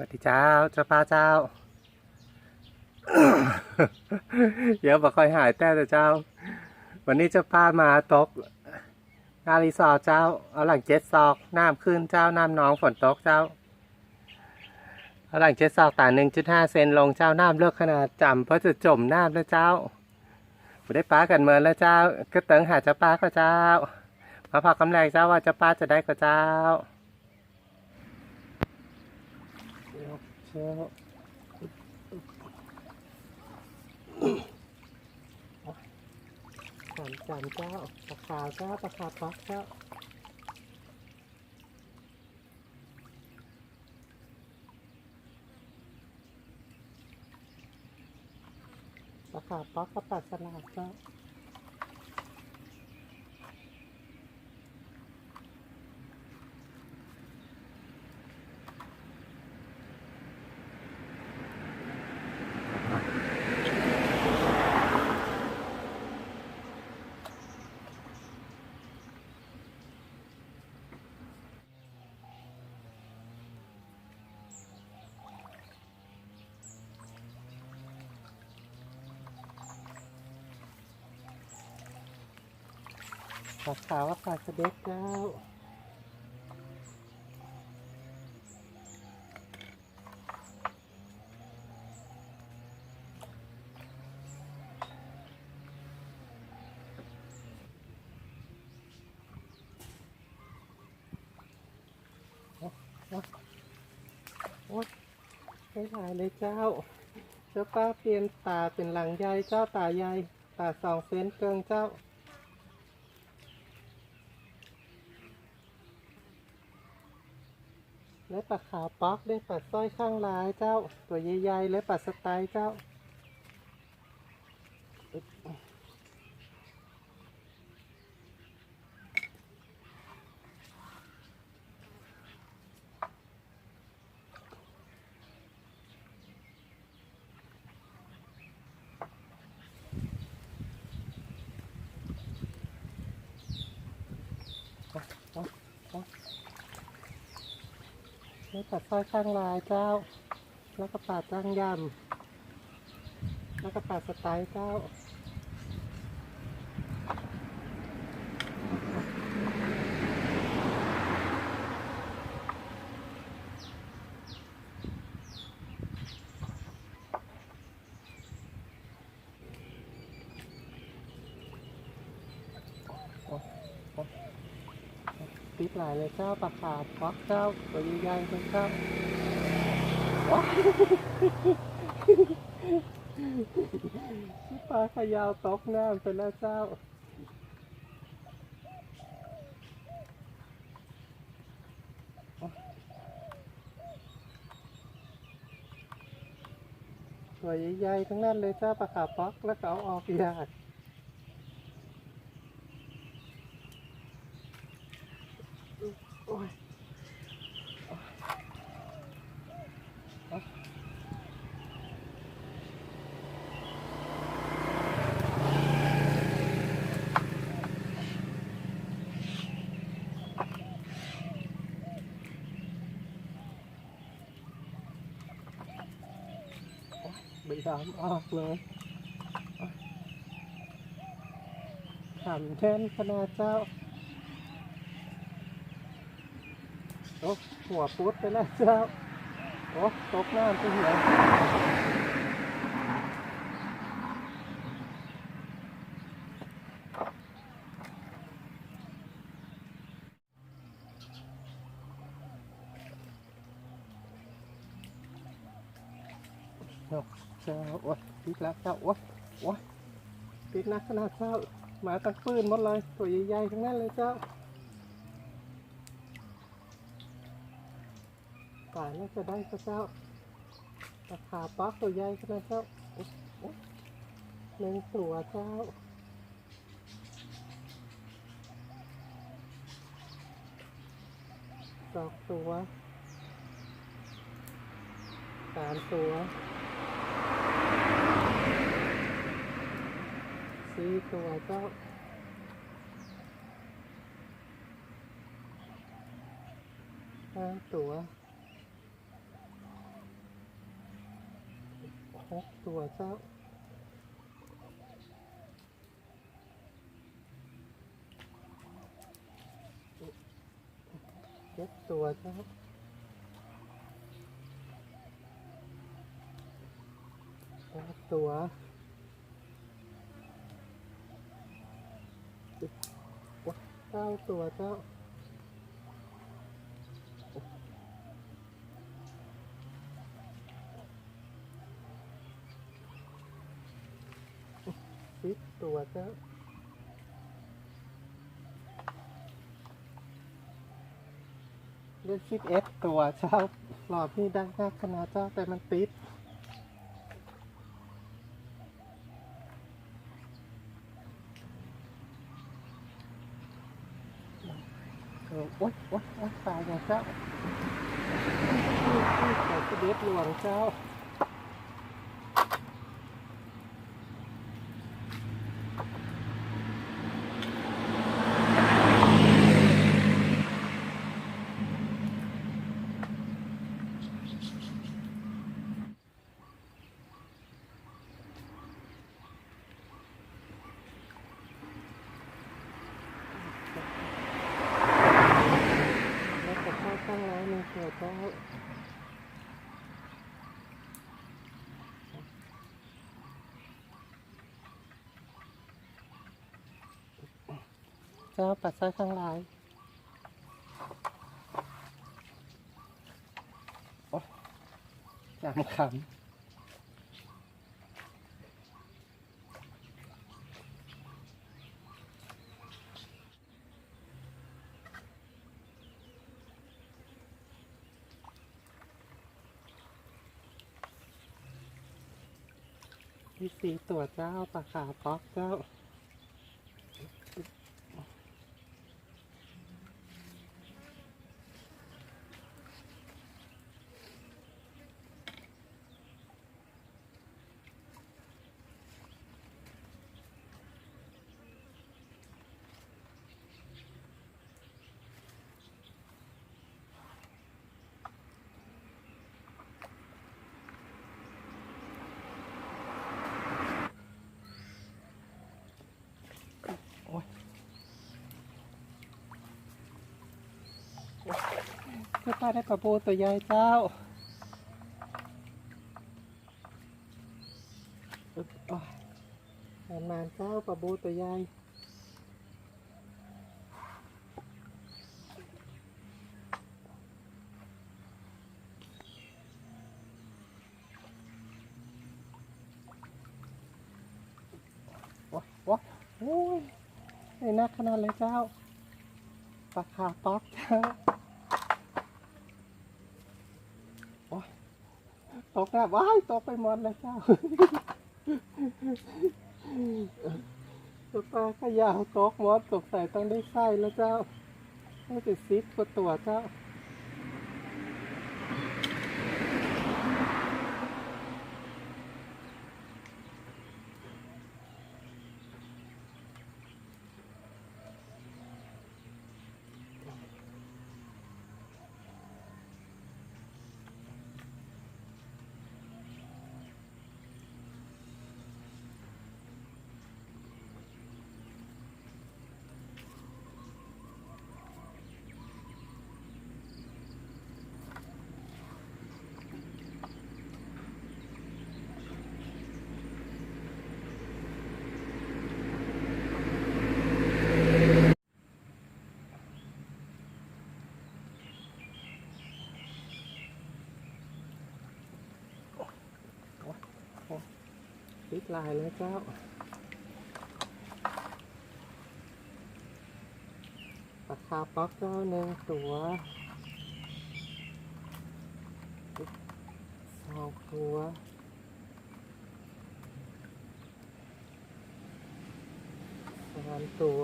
วัสดีเจ้าเจ้าป้าเจ้า เดี๋ยวบอกคอยหายแต่แต่เจ้า วันนี้เจ้าป้ามาตกงารีสอร์ทเจ้า เอาหลังเจ็ดซอกน้ำขึ้นเจ้าน้ำน้องฝนตกเจ้าเอาหลังเจ็ดซอกต่างหนึ่งจุดห้าเซนลงเจ้าน้ำเลิกขนาดจำเพราะจะจมน้ำแล้วเจ้าไม่ได้ป้ากันเมินแล้วเจ้า ก็เติงหาเจ้าป้าก็เจ้ามาพอกำแรงเจ้าว่าเจ้าป้าจะได้ก็เจ้า เจ้าสามสามเจ้าปลาขาวเจ้าปลาขาวปักเจ้าปลาขาวปักกับปลาสลากเจ้า ปลาขาวปลาสเด็กเจ้าโอ๊ยไม่ถ่ายเลยเจ้า เจ้าป้าเปลี่ยนตาเป็นหลังใหญ่เจ้าตาใหญ่ตาสองเซนเกิงเจ้า และปลาขาวป๊อกได้ปลาสร้อยข้างลายเจ้า ตัวใหญ่ๆและปลาสไตล์เจ้า แล้ปัดสร้อยข้างลายเจ้า แล้วก็ปัดจ้างยำแล้วก็ปัดสไตล์เจ้า ติดหลายเลยเจ้าปลาขาวฟอกเจ้าตัวใหญ่ๆเลยเจ้าว้าวปลาขยาวตกน้ำไปแล้วเจ้าตัวใหญ่ๆทั้งนั้นเลยเจ้าปลาขาวฟอกแล้วก็เอาออกยาก ใบดำออกเลยขำแท่นขนาดเจ้าโอ้หัวปุ๊ดไปแล้วเจ้าโอ้ตกน้ำไปหัวเนาะเจ้าโอ้ยปิดแล้วเจ้าโอ้ยโอ้ยปิดนักขนาดเจ้าหมาตั้งปืนหมดเลย ตัวใหญ่ๆทั้งนั้นเลยเจ้าตายแล้จะได้เจ้าราคาปักตัวใหญ่ขนาดเจ้าหนึ่งตัวเจ้าสองตัวสามตัว สี่ตัวเจ้าห้าตัวหหกตัวเจ้าเจ็ดตัวเจ้าแปดตัวสิบ เก้าตัวเจ้าสิบตัวเจ้าเลือกสิบเอ็ดตัวเจ้าหลอดนี่ดังมากขนาดเจ้าแต่มันติดเออ โอ๊ยโอ๊ยโอ๊ยตายแล้วเจ้าใส่สิบเด็ดหลวงเจ้า แล้วก็เข้าตั้งร้านในเขียวเจ้าเจ้าปัดซ้ายข้างลายโอ๊ยจำคำที่สีตัวเจ้าปลาขาป๊อกเจ้า โอ๊ยโอ๊ย เจ้าป้าได้ปลาโบตัวใหญ่เจ้าเอ้ยโอ๊ยนานมานเจ้าปลาโบตัวใหญ่โอ๊ยโอ๊ยโอ้ยในนักขนาดเลยเจ้าปลาคาป๊อกเจ้าโอ๊ย ตกแบบว้ายตกไปหมดเลยเจ้าตัวปลาขยาวตกหมดตกใส่ต้องได้ไส้แล้วเจ้าต้องติดซิปกว่าตัวเจ้า พ ลายแล้วเจ้าปลาคาป๊อกเจ้าหนึ่งตัวสองตัวสามตัว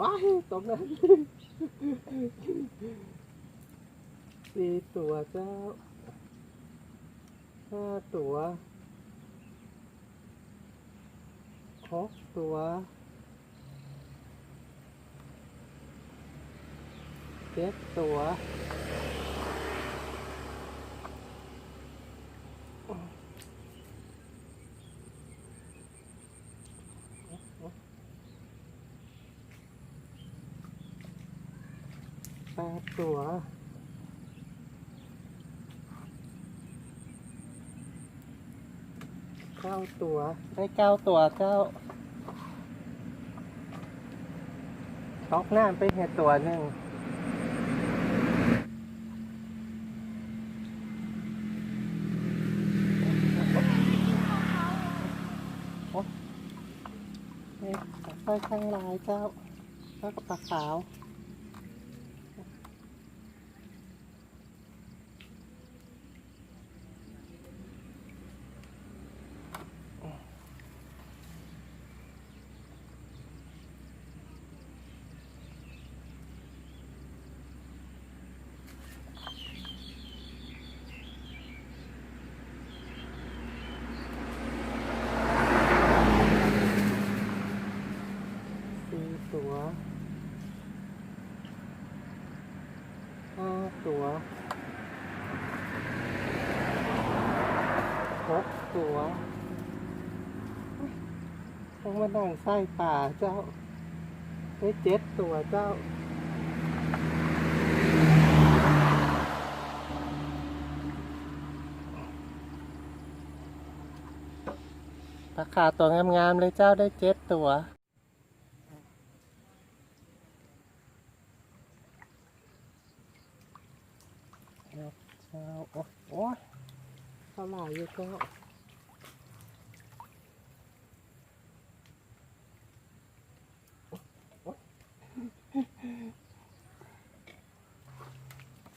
ว้ายตกนั้นสี่ตัวเจ้า ห้าตัวหกตัวเจ็ดตัวแปดตัว ตัวได้เก้าตัวเจ้าตอกน้ำไปเห็ดตัวหนึ่งโอ๊ะนี่ไฟข้างลายเจ้า แล้วก็ปลาขาว สี่ตัวห้าตัวหกตัว ต้องมานั่งไส้ป่าเจ้าได้เจ็ดตัวเจ้า ปลาขาตัวงามๆเลยเจ้าได้เจ็ดตัวเช้าโอ้โอ้ยเท่าไหร่อยู่ก็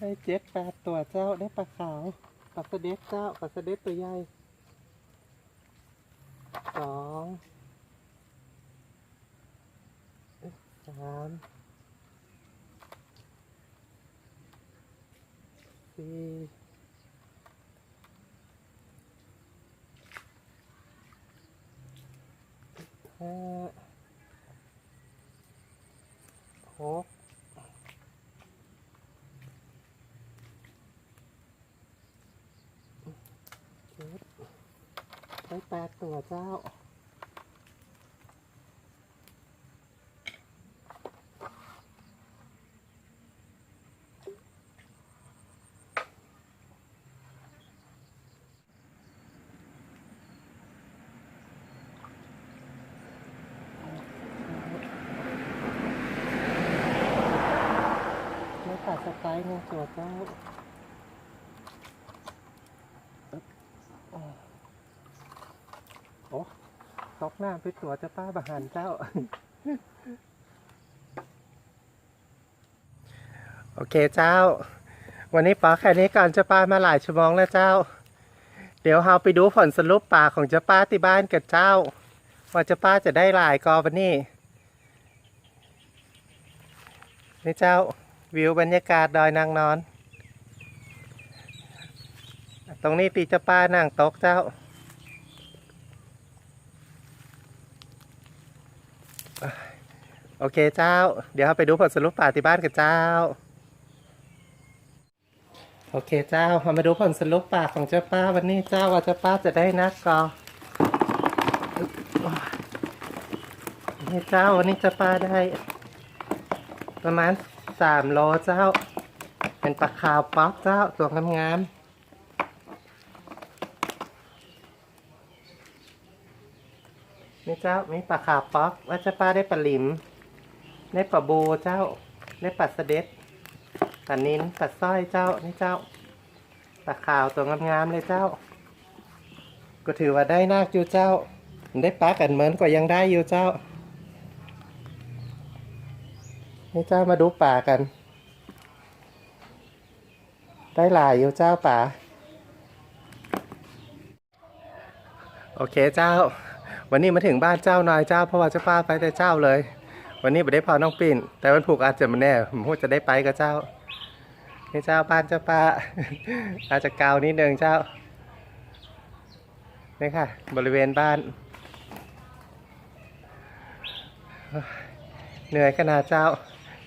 ได้เจ็ดแปดตัวเจ้าได้ปลาขาวปลาสเด็ดเจ้าปลาสเด็ดตัวใหญ่สองสามสี่ห้าหกเจ็ด ได้แปดตัวเจ้า ไม่ตัดสไตล์หนึ่งตัวเจ้า อ้ตกหน้าไปตัวเจะป้าบาหันเจ้า โอเคเจ้า วันนี้ปอแค่นี้ก่อนเจะป้ามาหลายชั่วโมงแล้วเจ้า เดี๋ยวเราไปดูผลสรุปป่าของเจ้าป้าที่บ้านกับเจ้า ว่าเจ้าป้าจะได้หลายกอวันนี้นี่เจ้าวิวบรรยากาศดอยนางนอน ตรงนี้ตีเจ้าป้านั่งโต๊ะเจ้า โอเคเจ้า เดี๋ยวเราไปดูผลสรุปป่าที่บ้านกันเจ้า โอเคเจ้าเรามาดูผลสรุปป่าของเจ้าป้าวันนี้เจ้าว่าเจ้าป้าจะได้นักกอนี่เจ้าวันนี้เจ้าป้าได้ ประมาณสามโลเจ้า เป็นปลาขาวป๊อกเจ้าตัวงามๆนี่เจ้ามีปลาขาป๊อกว่าเจ้าป้าได้ปลาหลิม ได้ปลาบูเจ้าได้ปลาสะเด็ดปลานิ้นปลาสร้อยเจ้า นี่เจ้าปลาขาวตัวงามๆเลยเจ้า ก็ถือว่าได้นักอยู่เจ้า ได้ปลากันเหมือนกว่ายังได้อยู่เจ้า นี่เจ้ามาดูป่ากัน ได้หลายอยู่เจ้าป่า โอเคเจ้า วันนี้มาถึงบ้านเจ้าน้อยเจ้า เพราะว่าเจ้าป้าไปแต่เจ้าเลย วันนี้ไม่ได้พอน้องปิ่น แต่วันผูกอาจจะมาแน่ผมจะได้ไปกับเจ้านี่เจ้าบ้านเจ้าป้า อาจจะเกานิดนึงเจ้านี่ค่ะ บริเวณบ้าน เหนื่อยขนาดเจ้า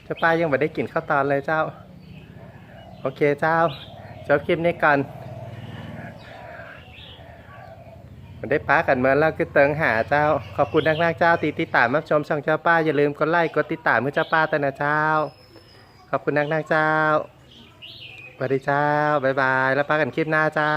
เจ้าป้ายังไม่ได้กินข้าวตอนเลยเจ้า โอเคเจ้าจบคลิปนี้ก่อนมัน ได้ป้ากันเมือนแล้วก็เติงหาเจ้า ขอบคุณนักๆเจ้าตีติดตามรับชมช่องเจ้าป้าอย่าลืมกดไลค์กดติดตามเพื่อเจ้าป้าแต่นะเจ้า ขอบคุณนักนักๆเจ้าสวัสดีเจ้าบ๊ายบาย แล้วพากันคลิปหน้าเจ้า